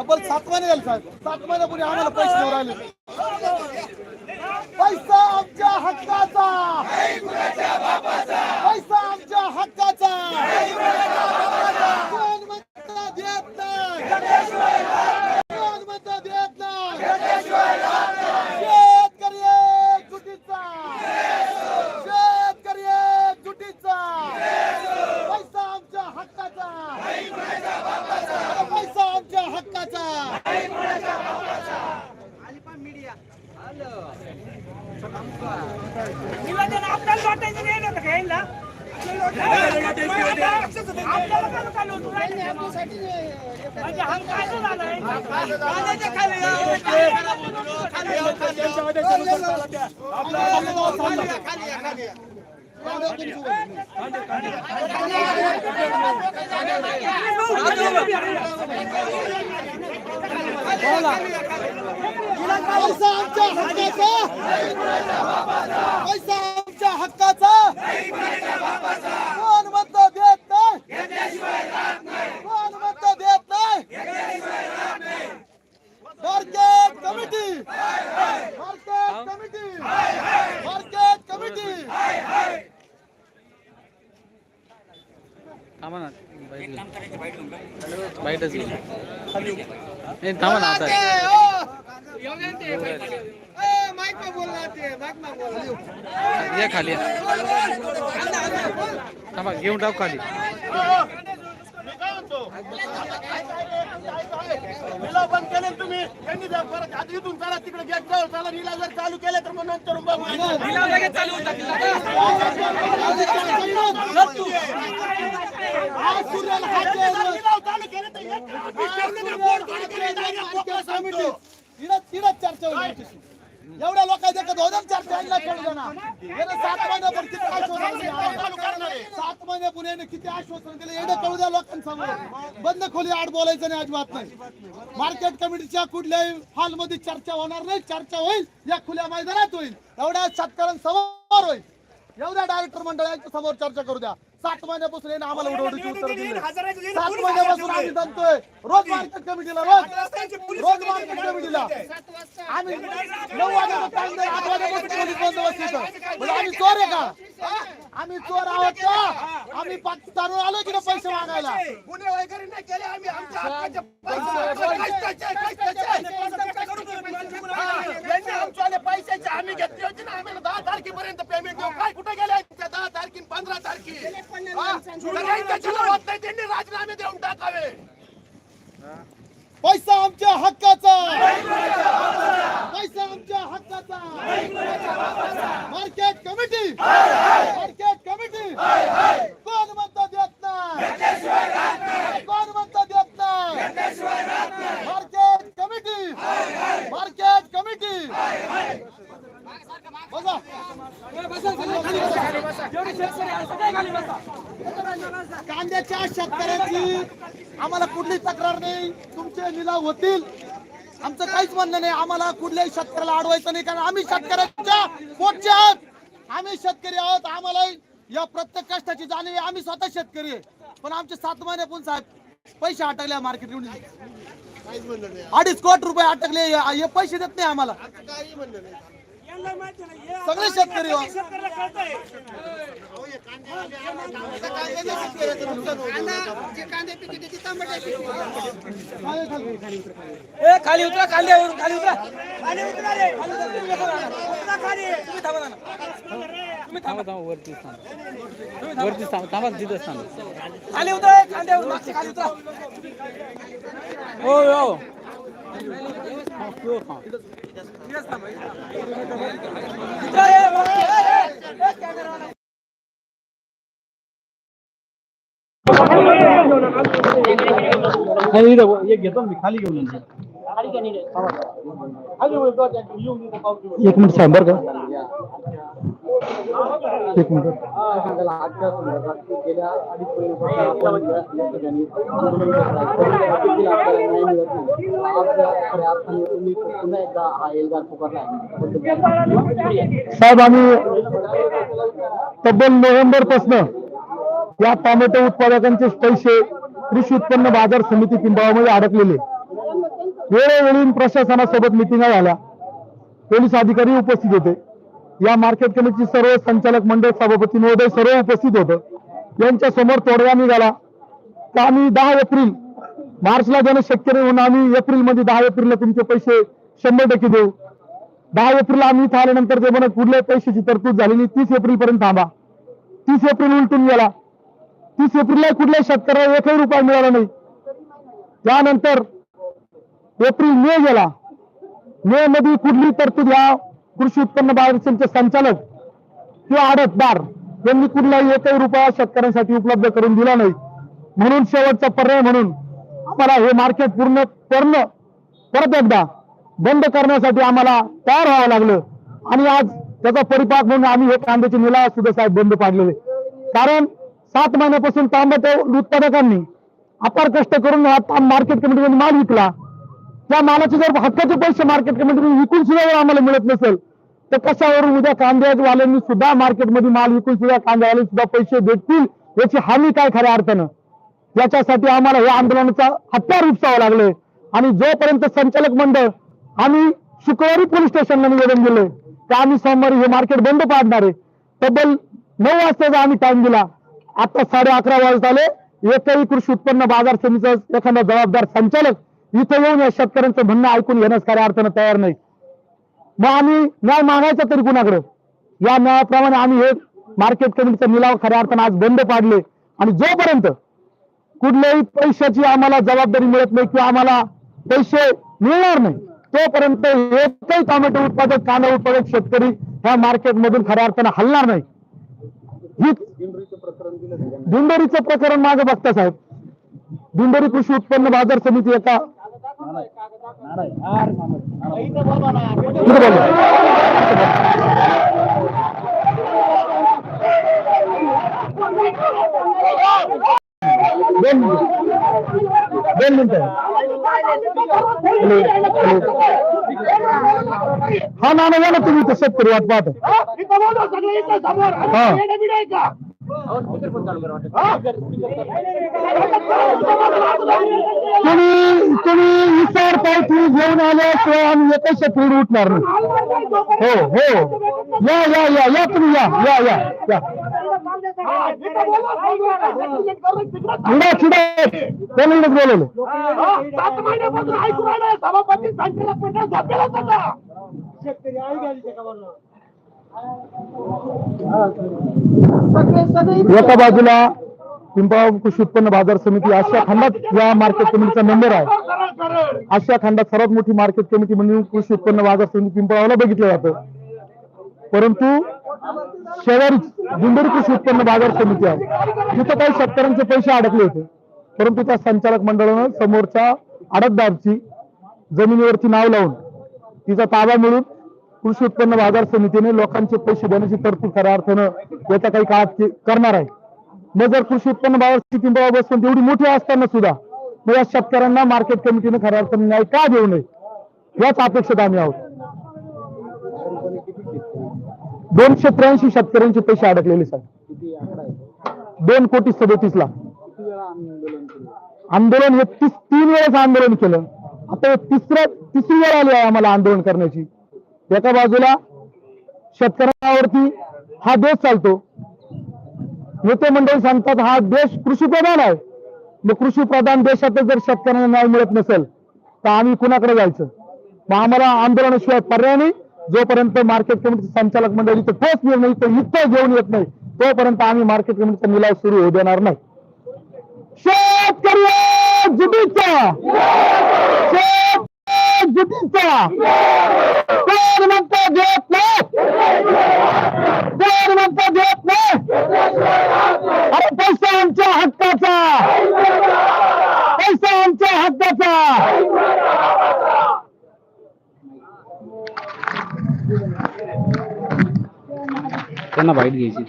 तब्बल सात महिने झाले साहेब. सात महिन्यापूर्वी आम्हाला पैसे देऊ राहिले. पैसा आमच्या हक्काचा. पैसा आमच्या हक्काचा कोण म्हणता देत नाही कोण म्हणता देत नाही शेतकरी एकजुटीचा शेतकरी एकजुटीचा पैसा आमच्या हक्काचा पैसा आमच्या हक्काचा निवेदन आपल्याला वाटायचं नाही ना का यांना? आपल्याला कसं चालू होतं? म्हणजे हा कायदा झाला यांचा. कायद्याच्या खाली आहे. पैसा आमच्या हक्काचा पैसा आमच्या हक्काचा. कोण म्हणतं देत नाही? कोण म्हणतं देत नाही? Market committee. Market committee. Market committee. थांबा ना. बाईटच घेऊ नाही थांबा ना आता. ये खाली थांबा घेऊन टाक खाली. बंद केले तुम्ही. त्यांनी परत आता इथून चला तिकडे गेट जवळ चला लिलाव जर चालू केले. तर मग नंतर चालू. केले तर. चर्चा होईल एवढ्या लोकांच्या का दोन चर्चा यांना कळू द्या ना यानं सात महिन्यापूर्वी किती आश्वासन दिलं? सात महिन्यापूर्वी यानं किती आश्वासन दिले? एवढं कळू द्या लोकांसमोर. बंद खोली आड बोलायचं नाही अजिबात नाही. मार्केट कमिटीच्या कुठल्याही हॉलमध्ये चर्चा होणार नाही. चर्चा होईल. या खुल्या मैदानात होईल. एवढ्या शेतकऱ्यांसमोर होईल. एवढ्या डायरेक्टर मंडळाच्या समोर चर्चा करू द्या. सात महिन्यापासून यानं आम्हाला उडवडीची उत्तर दिली. सात महिन्यापासून आम्ही जाणतोय रोज मार्केट कमिटीला रोज. रोज मार्केट कमिटीला. आम्ही नऊ नाही आठ वाजेपासून पोलीस बंदोबस्त इथं. म्हणजे आम्ही चोर आहे का? आम्ही चोर आहोत का? आम्ही पाकिस्तानवर आलो की पैसे मागायला? गुन्हे वगैरे नाही केले आम्ही. आमच्या हक्काचे पैसे कष्टाचे, कष्टाचे. हा, यांनी आमच्यावाले पैशाचे आम्ही घेतली होती ना आम्हाला दहा तारखेपर्यंत पेमेंट देऊ काय कुठे गेले त्या दहा तारखे पंधरा तारखे हा, सगळ्यांनी त्याच्याला होत नाही त्यांनी राजीनामे देऊन टाकावे पैसा आमच्या हक्काचा पैसा आमच्या हक्काचा मार्केट कमिटी मार्केट कमिटी कोण म्हणता देत नाही कोण म्हणता देत नाही मार्केट कमिटी मार्केट कमिटी बघा कांद्याच्या शेतकऱ्यांची आम्हाला कुठली तक्रार नाही तुमचे निलाव होतील. आमचं काहीच म्हणणं नाही आम्हाला कुठल्याही शेतकऱ्याला अडवायचं नाही कारण आम्ही शेतकऱ्यांच्या पोटचे आहोत. आम्ही शेतकरी आहोत आम्हाला या प्रत्येक कष्टाची जाणीव आहे. आम्ही स्वतः शेतकरी आहे. पण आमचे सात महिन्यापूर्वी साहेब पैसे अटकले मार्केट अडीच कोटी रुपये अटकले हे पैसे देत नाही आम्हाला. सगळे शेतकरी हो. ए खाली उतरा खाली खाली उतरा खाली उतरा रे. उतरा खाली. तुम्ही थांबा ना. तुम्ही थांबा थांबा वरती थांबा वरती थांबा थांबा तिथंच थांबा खाली उतरा रे. खाली उतरा. हो हो एक घेतो मी खाली घेऊन एक मिनिट साहेब का. एक मिनिट. साहेब आम्ही तब्बल नोव्हेंबर पासन या टोमॅटो उत्पादकांचे पैसे कृषी उत्पन्न बाजार समिती पिंपळामध्ये अडकलेले. वेळोवेळी प्रशासनासोबत मिटिंगा झाल्या पोलीस अधिकारी उपस्थित होते. या मार्केट कमिटीची सर्व संचालक मंडळ सभापती महोदय सर्व उपस्थित होतं. यांच्या समोर तोडगा निघाला. तर आम्ही दहा एप्रिल मार्चला देणं शक्य नाही म्हणून आम्ही एप्रिलमध्ये दहा एप्रिलला तुमचे पैसे शंभर टक्के देऊ. दहा एप्रिल आम्ही इथं आल्यानंतर ते म्हणत कुठल्याही पैशाची तरतूद झाली नाही तीस एप्रिल पर्यंत थांबा. तीस एप्रिल उलटून गेला. तीस एप्रिलला कुठल्याही शेतकऱ्याला एकही रुपया मिळाला नाही. त्यानंतर एप्रिल मे गेला. मे मध्ये कुठली तरतूद या कृषी उत्पन्न बाजार समितीचे संचालक किंवा आडतदार यांनी कुठलाही एकही रुपया शेतकऱ्यांसाठी उपलब्ध करून दिला नाही. म्हणून शेवटचा पर्याय म्हणून आम्हाला हे मार्केट पूर्ण करणं परत एकदा बंद करण्यासाठी आम्हाला तयार व्हावं लागलं. आणि आज त्याचा परिपाक म्हणून आम्ही हे कांद्याचे निलाव सुद्धा साहेब बंद पाडलेले. कारण सात महिन्यापासून तांबट उत्पादकांनी अपार कष्ट करून मार्केट कमिटीमध्ये माल विकला. त्या मालाचे जर हक्काचे पैसे मार्केट कमिटीमध्ये विकून सुद्धा जर आम्हाला मिळत नसेल तर कशावरून उद्या कांद्यावाल्यांनी सुद्धा मार्केटमध्ये माल विकून सुद्धा कांद्यावाले सुद्धा पैसे भेटतील? याची हमी काय खऱ्या अर्थानं? याच्यासाठी आम्हाला या आंदोलनाचा हत्यार उपसावं लागले. आणि जोपर्यंत संचालक मंडळ आम्ही शुक्रवारी पोलीस स्टेशनला निवेदन दिले त्या आम्ही सोमवारी हे मार्केट बंद पाडणार आहे. तब्बल नऊ वाजताचा आम्ही टाइम दिला. आता साडे अकरा वाजत आले. एकही कृषी उत्पन्न बाजार समितीचा एखादा जबाबदार संचालक इथं येऊन या शेतकऱ्यांचं म्हणणं ऐकून घेण्यास खऱ्या अर्थानं तयार नाही. मग आम्ही न्याय मागायचा तरी कुणाकडे? या न्यायाप्रमाणे आम्ही हे मार्केट कमिटीचा निलाव खऱ्या अर्थानं आज बंद पाडले. आणि जोपर्यंत कुठल्याही पैशाची आम्हाला जबाबदारी मिळत नाही किंवा आम्हाला पैसे मिळणार नाही तोपर्यंत एकही टोमॅटो उत्पादक कांदा उत्पादक शेतकरी ह्या मार्केटमधून खऱ्या अर्थानं हलणार नाही. हीच दिंडोरीचं प्रकरण माझं बघता साहेब. दिंडोरी कृषी उत्पन्न बाजार समिती एका दोन दोन हा नाना या ना तुम्ही इथं शेतकरी वाट पाहत हा. तुम्ही तुम्ही घेऊन आल्याशिवाय आम्ही एकच शेतकरी उठणार नाही. हो हो. या या या या तुम्ही या या या या. चिडा चिडा. कोणी बोलवलं सात महिन्यापासून सभापती झोपेला एका बाजूला पिंपळा कृषी उत्पन्न बाजार समिती अशा खंडात या मार्केट कमिटीचा मेंबर आहे. आशिया खंडात सर्वात मोठी मार्केट कमिटी म्हणून कृषी उत्पन्न बाजार समिती पिंपळावला बघितलं जातं. परंतु शेजारी दिंडोरी कृषी उत्पन्न बाजार समिती आहे. तिथं काही शेतकऱ्यांचे पैसे अडकले होते. परंतु त्या संचालक मंडळानं समोरच्या अडकदारची जमिनीवरती नाव लावून तिचा ताबा मिळून कृषी उत्पन्न बाजार समितीने लोकांचे पैसे देण्याची तरतूद खऱ्या अर्थानं येत्या काही काळात करणार आहे. मग जर कृषी उत्पन्न बाजार समिती पिंपळगाव बसून एवढी मोठी असताना सुद्धा मग या शेतकऱ्यांना मार्केट कमिटीने खऱ्या अर्थाने न्याय का देऊ नये? याच अपेक्षित आम्ही आहोत. दोनशे त्र्याऐंशी शेतकऱ्यांचे पैसे अडकलेले सर. दोन कोटी सदोतीस लाख. आंदोलन हे तीस तीन वेळेस आंदोलन केलं. आता हे तिसऱ्या तिसरी वेळ आली आहे आम्हाला आंदोलन करण्याची. एका बाजूला शेतकऱ्यांवरती हा देश चालतो. नेते मंडळी सांगतात हा देश कृषी प्रधान आहे. मग कृषी प्रधान देशातच जर शेतकऱ्यांना न्याय मिळत नसेल तर आम्ही कुणाकडे जायचं? मग आम्हाला आंदोलनाशिवाय पर्याय नाही. जोपर्यंत मार्केट कमिटी संचालक मंडळीचं ठोस निर्णय तो युक्त घेऊन येत नाही तोपर्यंत आम्ही मार्केट कमिटीचा निलाव सुरू होऊ देणार नाही. शेतकरी जुटीचा शेतकरी जुटीचा कोण म्हणतो घेत नाही? कोण म्हणतो देत त्यांना बाईट घ्यायची